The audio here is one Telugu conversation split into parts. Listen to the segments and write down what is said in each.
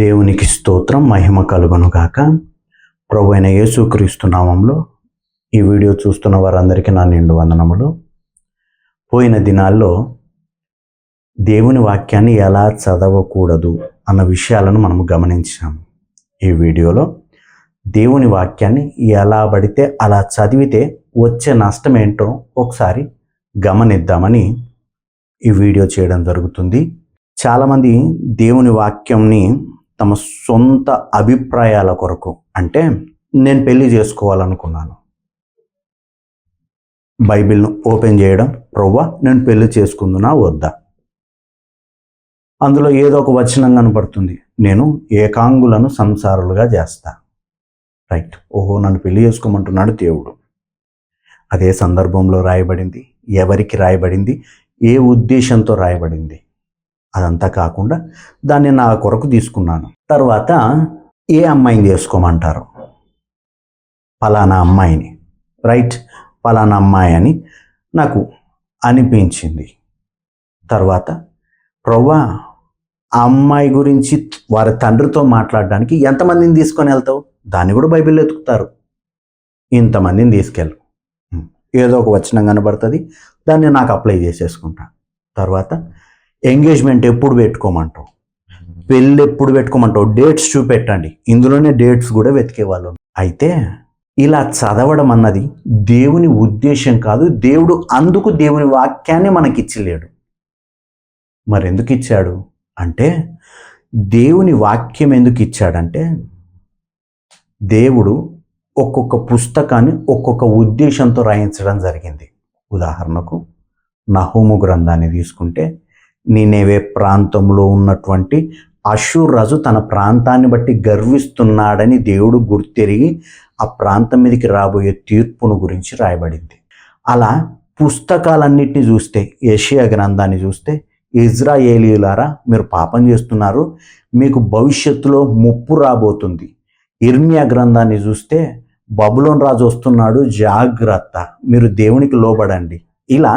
దేవునికి స్తోత్రం మహిమ కలుగును గాక. ప్రభు అయిన యేసుక్రీస్తు నామంలో ఈ వీడియో చూస్తున్న వారందరికీ నా నిండు వందనములు. పోయిన దినాల్లో దేవుని వాక్యాన్ని ఎలా చదవకూడదు అన్న విషయాలను మనము గమనించాము. ఈ వీడియోలో దేవుని వాక్యాన్ని ఎలా పడితే అలా చదివితే వచ్చే నష్టం ఏంటో ఒకసారి గమనిద్దామని ఈ వీడియో చేయడం జరుగుతుంది. చాలామంది దేవుని వాక్యంని తమ సొంత అభిప్రాయాల కొరకు అంటే నేను పెళ్ళి చేసుకోవాలనుకున్నాను. బైబిల్ను ఓపెన్ చేయడం ప్రవ్వా నేను పెళ్ళి చేసుకుందునా వద్దా? అందులో ఏదో ఒక వచనం కనపడుతుంది. నేను ఏకాంగులను సంసారులుగా చేస్తా. రైట్. ఓహో నన్ను పెళ్ళి చేసుకోమంటున్నాడు దేవుడు. అదే సందర్భంలో రాయబడింది. ఎవరికి రాయబడింది? ఏ ఉద్దేశంతో రాయబడింది? అదంతా కాకుండా దాన్ని నా కొరకు తీసుకున్నాను. తర్వాత ఏ అమ్మాయిని చేసుకోమంటారు? పలానా అమ్మాయిని. రైట్? పలానా అమ్మాయి అని నాకు అనిపించింది. తర్వాత ప్రవ్వా ఆ అమ్మాయి గురించి వారి తండ్రితో మాట్లాడడానికి ఎంతమందిని తీసుకొని వెళ్తావు? దాన్ని కూడా బైబిల్లో ఎతుకుతారు ఇంతమందిని తీసుకెళ్ళు. ఏదో ఒక వచనం కనబడుతుంది. దాన్ని నాకు అప్లై చేసేసుకుంటాను తర్వాత ఎంగేజ్మెంట్ ఎప్పుడు పెట్టుకోమంటావు? పెళ్ళి ఎప్పుడు పెట్టుకోమంటావు? డేట్స్ చూపెట్టండి. ఇందులోనే డేట్స్ కూడా వెతికే వాళ్ళు. అయితే ఇలా చదవడం అన్నది దేవుని ఉద్దేశం కాదు. దేవుడు అందుకు దేవుని వాక్యాన్ని మనకిచ్చలేడు. మరి ఎందుకు ఇచ్చాడు అంటే దేవుని వాక్యం ఎందుకు ఇచ్చాడంటే దేవుడు ఒక్కొక్క పుస్తకాన్ని ఒక్కొక్క ఉద్దేశంతో రాయించడం జరిగింది. ఉదాహరణకు నహోము గ్రంథాన్ని తీసుకుంటే నేనేవే ప్రాంతంలో ఉన్నటువంటి అషూర్ రాజు తన ప్రాంతాన్ని బట్టి గర్విస్తున్నాడని దేవుడు గుర్తెరిగి ఆ ప్రాంతం మీదకి రాబోయే తీర్పును గురించి రాయబడింది. అలా పుస్తకాలన్నిటిని చూస్తే ఏషియా గ్రంథాన్ని చూస్తే ఇజ్రాయేలీలారా మీరు పాపం చేస్తున్నారు మీకు భవిష్యత్తులో ముప్పు రాబోతుంది. ఇర్మియా గ్రంథాన్ని చూస్తే బబులోన్ రాజు వస్తున్నాడు జాగ్రత్త మీరు దేవునికి లోబడండి. ఇలా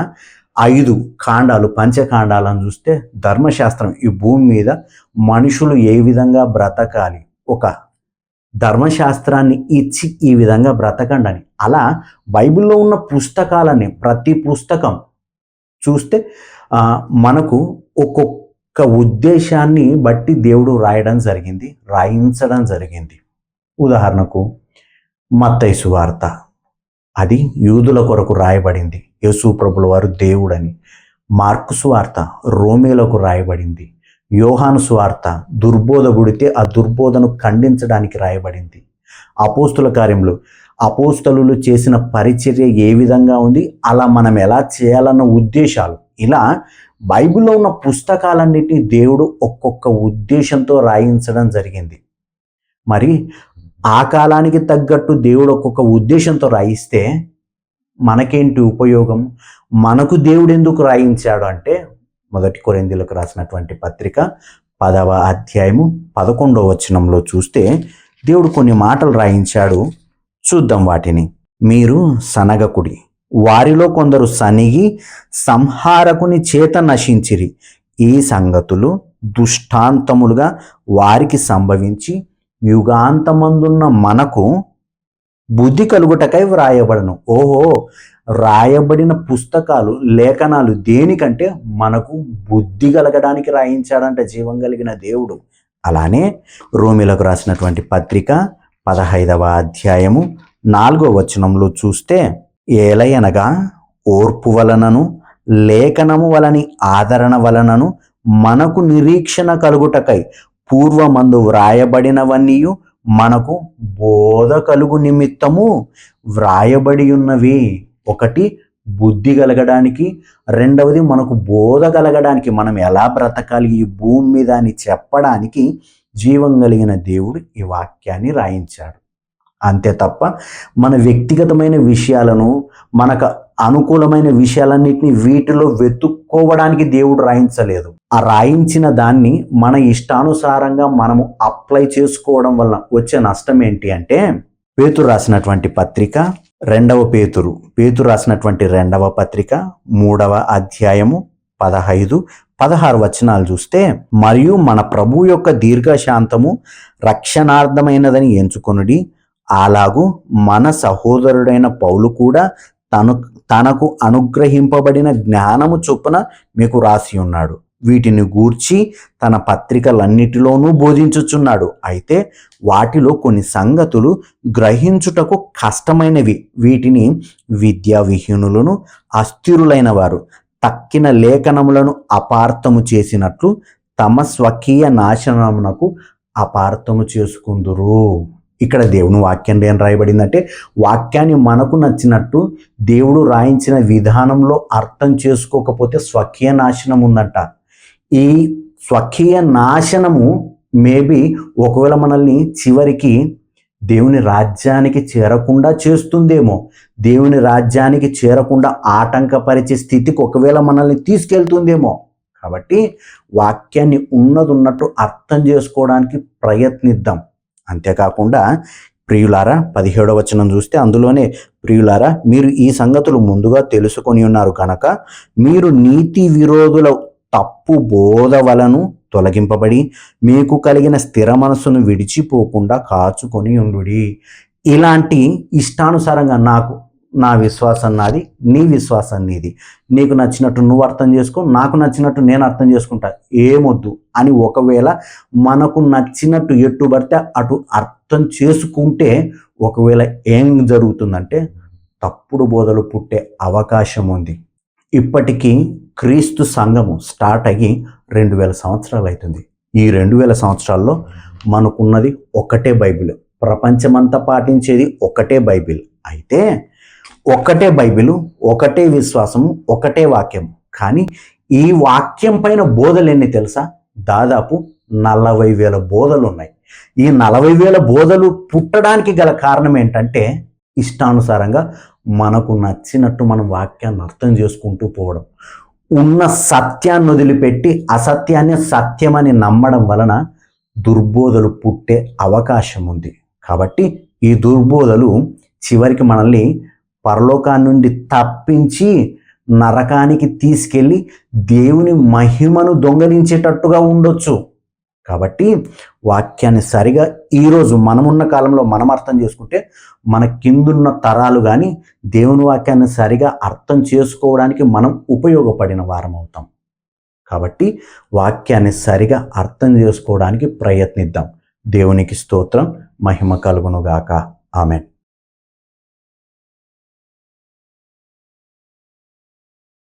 ఐదు కాండాలు పంచకాండాలను చూస్తే ధర్మశాస్త్రం ఈ భూమి మీద మనుషులు ఏ విధంగా బ్రతకాలి ఒక ధర్మశాస్త్రాన్ని ఇచ్చి ఈ విధంగా బ్రతకండి అని. అలా బైబిల్లో ఉన్న పుస్తకాలని ప్రతి పుస్తకం చూస్తే మనకు ఒక్కొక్క ఉద్దేశాన్ని బట్టి దేవుడు రాయడం జరిగింది రాయించడం జరిగింది. ఉదాహరణకు మత్తైసు వార్త అది యూదుల కొరకు రాయబడింది. యేసు ప్రభుల వారు దేవుడని. మార్కు సువార్త రోమేలకు రాయబడింది. యోహాను సువార్త దుర్బోధ గుడితే ఆ దుర్బోధను ఖండించడానికి రాయబడింది. అపోస్తుల కార్యంలో అపోస్తలు చేసిన పరిచర్య ఏ విధంగా ఉంది? అలా మనం ఎలా చేయాలన్న ఉద్దేశాలు. ఇలా బైబిల్లో ఉన్న పుస్తకాలన్నిటినీ దేవుడు ఒక్కొక్క ఉద్దేశంతో రాయించడం జరిగింది. మరి ఆ కాలానికి తగ్గట్టు దేవుడు ఒక్కొక్క ఉద్దేశంతో రాయిస్తే మనకేంటి ఉపయోగం? మనకు దేవుడు ఎందుకు రాయించాడు అంటే మొదటి కొరిందీలకు రాసినటువంటి పత్రిక పదవ అధ్యాయము పదకొండవ వచనంలో చూస్తే దేవుడు కొన్ని మాటలు రాయించాడు. చూద్దాం వాటిని. మీరు సనగకుడి. వారిలో కొందరు సనిగి సంహారకుని చేత నశించిరి. ఈ సంగతులు దుష్టాంతములుగా వారికి సంభవించి యుగాంతమందున్న మనకు బుద్ధి కలుగుటకై వ్రాయబడను. ఓహో రాయబడిన పుస్తకాలు లేఖనాలు దేనికంటే మనకు బుద్ధి కలగడానికి రాయించాడంట జీవం కలిగిన దేవుడు. అలానే రోమిలకు రాసినటువంటి పత్రిక పదహైదవ అధ్యాయము నాలుగో వచనంలో చూస్తే ఏలయనగా ఓర్పు వలనను లేఖనము వలని ఆదరణ వలనను మనకు నిరీక్షణ కలుగుటకై పూర్వమందు వ్రాయబడినవన్నీయు మనకు బోధ కలుగు నిమిత్తము వ్రాయబడి ఉన్నవి ఒకటి బుద్ధి కలగడానికి రెండవది మనకు బోధ కలగడానికి మనం ఎలా బ్రతకాలి? ఈ భూమి మీద అని చెప్పడానికి జీవం కలిగిన దేవుడు ఈ వాక్యాన్ని రాయించాడు. అంతే తప్ప మన వ్యక్తిగతమైన విషయాలను మనకు అనుకూలమైన విషయాలన్నింటినీ వీటిలో వెతుక్కోవడానికి దేవుడు రాయించలేదు. ఆ రాయించిన దాన్ని మన ఇష్టానుసారంగా మనము అప్లై చేసుకోవడం వల్ల వచ్చే నష్టం ఏంటి అంటే పేతురు రాసినటువంటి పత్రిక రెండవ పేతురు పేతురు రాసినటువంటి రెండవ పత్రిక మూడవ అధ్యాయము పదహైదు పదహారు వచనాలు చూస్తే మరియు మన ప్రభు యొక్క దీర్ఘశాంతము రక్షణార్థమైనదని ఎంచుకొనుడి. అలాగూ మన సహోదరుడైన పౌలు కూడా తను తనకు అనుగ్రహింపబడిన జ్ఞానము చొప్పున మీకు రాసి ఉన్నాడు. వీటిని గూర్చి తన పత్రికలన్నిటిలోనూ బోధించుచున్నాడు. అయితే వాటిలో కొన్ని సంగతులు గ్రహించుటకు కష్టమైనవి. వీటిని విద్యావిహీనులను అస్థిరులైన వారు తక్కిన లేఖనములను అపార్థము చేసినట్లు తమ స్వకీయ నాశనమునకు అపార్థము చేసుకుందురు. ఇక్కడ దేవుని వాక్యాన్ని ఏం రాయబడిందంటే వాక్యాన్ని మనకు నచ్చినట్టు దేవుడు రాయించిన విధానంలో అర్థం చేసుకోకపోతే స్వకీయ నాశనం ఉందంట. ఈ స్వకీయ నాశనము మేబీ ఒకవేళ మనల్ని చివరికి దేవుని రాజ్యానికి చేరకుండా చేస్తుందేమో దేవుని రాజ్యానికి చేరకుండా ఆటంకపరిచే స్థితికి ఒకవేళ మనల్ని తీసుకెళ్తుందేమో. కాబట్టి వాక్యాన్ని ఉన్నది ఉన్నట్టు అర్థం చేసుకోవడానికి ప్రయత్నిద్దాం. అంతేకాకుండా ప్రియులారా పదిహేడవ వచనం చూస్తే అందులోనే ప్రియులారా మీరు ఈ సంగతులు ముందుగా తెలుసుకొని ఉన్నారు కనుక మీరు నీతి విరోధుల తప్పు బోధ వలను తొలగింపబడి మీకు కలిగిన స్థిర మనస్సును విడిచిపోకుండా కాచుకొని ఉండుడి. ఇలాంటి ఇష్టానుసారంగా నాకు నా విశ్వాసం నాది నీ విశ్వాసం నీది. నీకు నచ్చినట్టు నువ్వు అర్థం చేసుకో నాకు నచ్చినట్టు నేను అర్థం చేసుకుంటా. ఏమొద్దు అని ఒకవేళ మనకు నచ్చినట్టు ఎట్టు పడితే అటు అర్థం చేసుకుంటే ఒకవేళ ఏం జరుగుతుందంటే తప్పుడు బోధలు పుట్టే అవకాశం ఉంది. ఇప్పటికీ క్రీస్తు సంఘము స్టార్ట్ అయ్యి రెండు వేల సంవత్సరాలు అవుతుంది. ఈ రెండు వేల సంవత్సరాల్లో మనకున్నది ఒకటే బైబిల్. ప్రపంచమంతా పాటించేది ఒకటే బైబిల్. అయితే ఒకటే బైబిలు ఒకటే విశ్వాసము ఒకటే వాక్యం కానీ ఈ వాక్యం పైన బోధలు ఎన్ని తెలుసా? దాదాపు నలభై వేల బోధలు ఉన్నాయి. ఈ నలభై వేల బోధలు పుట్టడానికి గల కారణం ఏంటంటే ఇష్టానుసారంగా మనకు నచ్చినట్టు మనం వాక్యాన్ని అర్థం చేసుకుంటూ పోవడం. ఉన్న సత్యాన్ని వదిలిపెట్టి అసత్యాన్ని సత్యమని నమ్మడం వలన దుర్బోధలు పుట్టే అవకాశం ఉంది. కాబట్టి ఈ దుర్బోధలు చివరికి మనల్ని పరలోకాన్ని నుండి తప్పించి నరకానికి తీసుకెళ్ళి దేవుని మహిమను దొంగలించేటట్టుగా ఉండొచ్చు. కాబట్టి వాక్యాన్ని సరిగా ఈరోజు మనమున్న కాలంలో మనం అర్థం చేసుకుంటే మన కిందున్న తరాలు కానీ దేవుని వాక్యాన్ని సరిగా అర్థం చేసుకోవడానికి మనం ఉపయోగపడిన వారం అవుతాం. కాబట్టి వాక్యాన్ని సరిగా అర్థం చేసుకోవడానికి ప్రయత్నిద్దాం. దేవునికి స్తోత్రం మహిమ కలుగునుగాక. ఆమెన్.